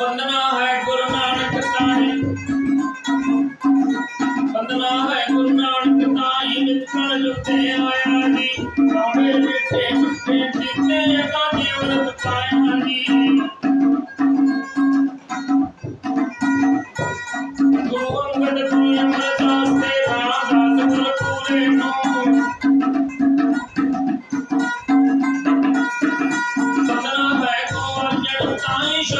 वंदना है गुरु नानक ताई वंदना है गुरु नानक ताई नित्कल जुते आया जी कावे मिठे मिठे जीते का जीवन ताई Thank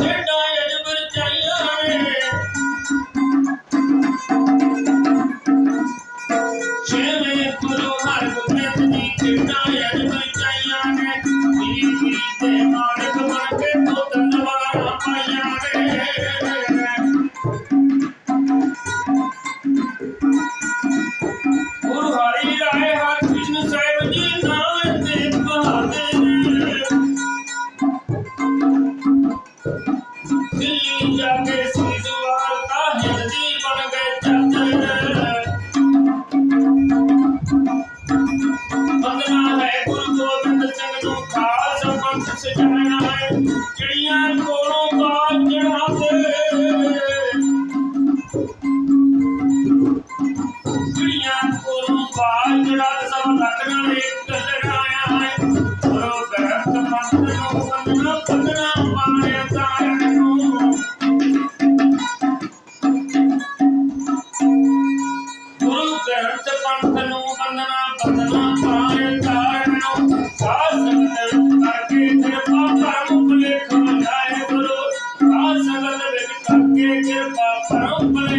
you. ਬੰਦਨਾ ਹੈ ਗੁਰੂ ਗੋਬਿੰਦ ਸਿੰਘ ਨੂੰ ਖਾਸ ਪੰਥ ਸਜਾਇਆ ਹੈ ਚਿੜੀਆਂ ਕੋਲੋਂ ਬਾਜ ਚੜਾਦੇ ਚਿੜੀਆਂ ਕੋਲੋਂ ਬਾਜ ਚੜਾ ਸਭ ਲੱਖਣਾ ਨੇ ਲੜਾਇਆ ਹੈ ਗੁਰੂ ਗ੍ਰੰਥ ਪੰਥ ਨੂੰ ਬੰਦਨਾ ਬੰਦਨਾ ਮਾਰਿਆ ਤਾਰਨ ਨੂੰ। ਗੁਰੂ ਗ੍ਰੰਥ ਪੰਥ ਨੂੰ ਬੰਦਨਾ ਬੰਦਨਾ Pump, pump, pump, pump, pump, pump, pump,